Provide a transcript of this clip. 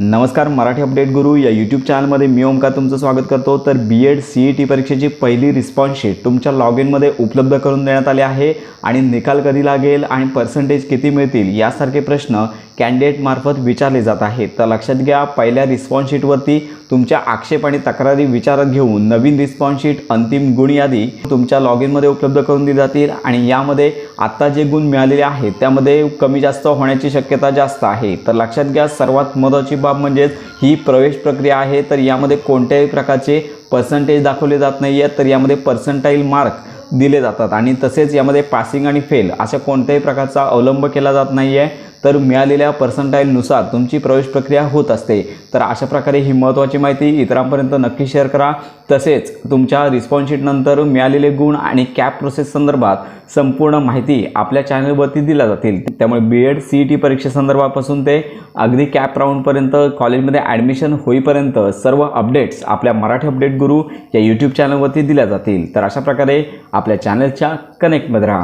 नमस्कार मराठी अपडेट गुरु. या यूट्यूब चॅनलमध्ये मी ओमकार तुमचं स्वागत करतो. तर B Ed C E T परीक्षेची पहिली रिस्पॉन्स शीट तुमच्या लॉग इनमध्ये उपलब्ध करून देण्यात आले आहे. आणि निकाल कधी लागेल आणि पर्सेंटेज किती मिळतील यासारखे प्रश्न कॅन्डिडेटमार्फत विचारले जात आहेत. तर लक्षात घ्या पहिल्या रिस्पॉन्स शीटवरती तुमच्या आक्षेप आणि तक्रारी विचारात घेऊन नवीन रिस्पॉन्स शीट अंतिम गुण यादी तुमच्या लॉग इनमध्ये उपलब्ध करून दिली जातील. आणि यामध्ये आत्ता जे गुण मिळालेले आहेत त्यामध्ये कमी जास्त होण्याची शक्यता जास्त आहे. तर लक्षात घ्या सर्वात महत्त्वाची बाब म्हणजेच ही प्रवेश प्रक्रिया आहे तर यामध्ये कोणत्याही प्रकारचे पर्सेंटेज दाखवले जात नाही आहेत तर यामध्ये पर्सेंटाईल मार्क दिले जातात. आणि तसेच यामध्ये पासिंग आणि फेल अशा कोणत्याही प्रकारचा अवलंब केला जात नाही आहे तर मिळालेल्या पर्सेंटाईलनुसार तुमची प्रवेश प्रक्रिया होत असते. तर अशा प्रकारे ही महत्त्वाची माहिती इतरांपर्यंत नक्की शेअर करा. तसेच तुमच्या रिस्पॉन्स शीटनंतर मिळालेले गुण आणि कॅप प्रोसेस संदर्भात संपूर्ण माहिती आपल्या चॅनलवरती दिल्या जातील. त्यामुळे B Ed C E T परीक्षेसंदर्भापासून ते अगदी कॅप राऊंडपर्यंत कॉलेजमध्ये ॲडमिशन होईपर्यंत सर्व अपडेट्स आपल्या मराठी अपडेट गुरु या यूट्यूब चॅनलवरती दिल्या जातील. तर अशा प्रकारे आपल्या चॅनलच्या कनेक्टमध्ये राहा.